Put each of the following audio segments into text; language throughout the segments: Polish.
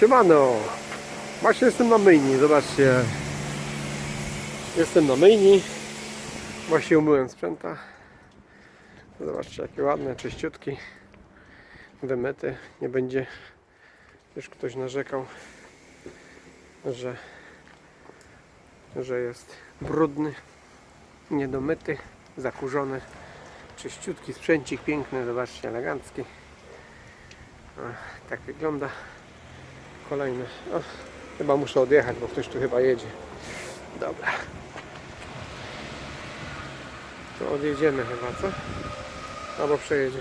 Siemano! Właśnie jestem na myjni, zobaczcie. Jestem na myjni. Właśnie umyłem sprzęta. Zobaczcie jakie ładne, czyściutki. Wymyty. Nie będzie już ktoś narzekał, że, że jest brudny, niedomyty, zakurzony. Czyściutki sprzęcik, piękny, zobaczcie, elegancki. Tak wygląda. Kolejny. O, chyba muszę odjechać, bo ktoś tu chyba jedzie. Dobra. To odjedziemy chyba, co? Albo przejedzie.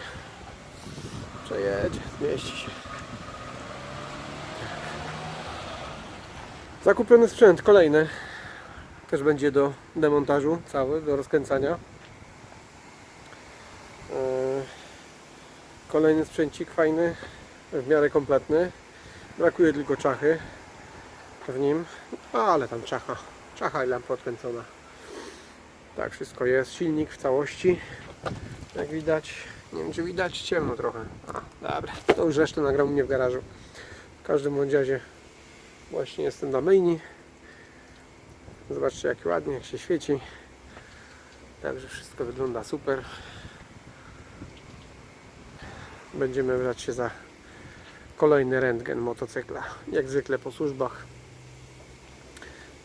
Przejedzie, zmieści się. Zakupiony sprzęt, kolejny. Też będzie do demontażu cały, do rozkręcania. Eee, Kolejny sprzęcik fajny, w miarę kompletny. Brakuje tylko czachy w nim, ale tam czacha, czacha i lampa odkręcona. Tak, wszystko jest. Silnik w całości, jak widać. Nie wiem, czy widać, ciemno trochę. A, dobra, to już resztę nagram u mnie w garażu. W każdym bądź razie właśnie jestem na myjni. Zobaczcie, jak ładnie, jak się świeci. Także wszystko wygląda super. Będziemy brać się za kolejny rentgen motocykla. Jak zwykle po służbach.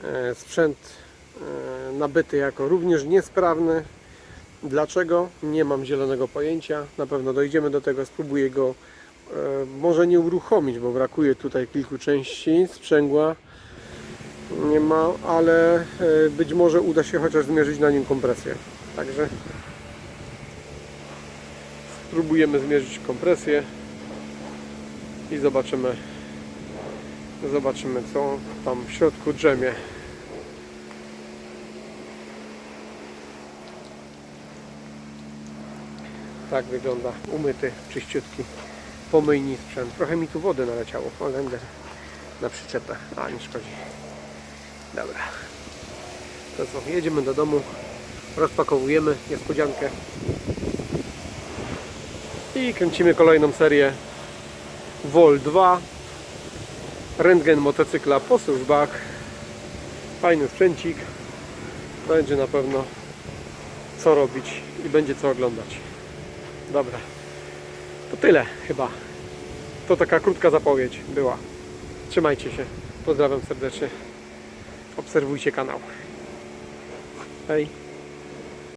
E, Sprzęt e, nabyty jako również niesprawny. Dlaczego? Nie mam zielonego pojęcia. Na pewno dojdziemy do tego. Spróbuję go e, może nie uruchomić, bo brakuje tutaj kilku części sprzęgła. Nie ma, ale być może uda się chociaż zmierzyć na nim kompresję. Także spróbujemy zmierzyć kompresję i zobaczymy zobaczymy co tam w środku drzemie. Tak wygląda umyty, czyściutki pomyjni sprzęt. Trochę mi tu wody naleciało Holender na przyczepę, a nie szkodzi. Dobra. To co, jedziemy do domu rozpakowujemy niespodziankę i kręcimy kolejną serię Vol 2 Rentgen motocykla po służbach. Fajny sprzęcik. Będzie na pewno co robić i będzie co oglądać. Dobra. To tyle chyba. To taka krótka zapowiedź była. Trzymajcie się. Pozdrawiam serdecznie. Obserwujcie kanał. Hej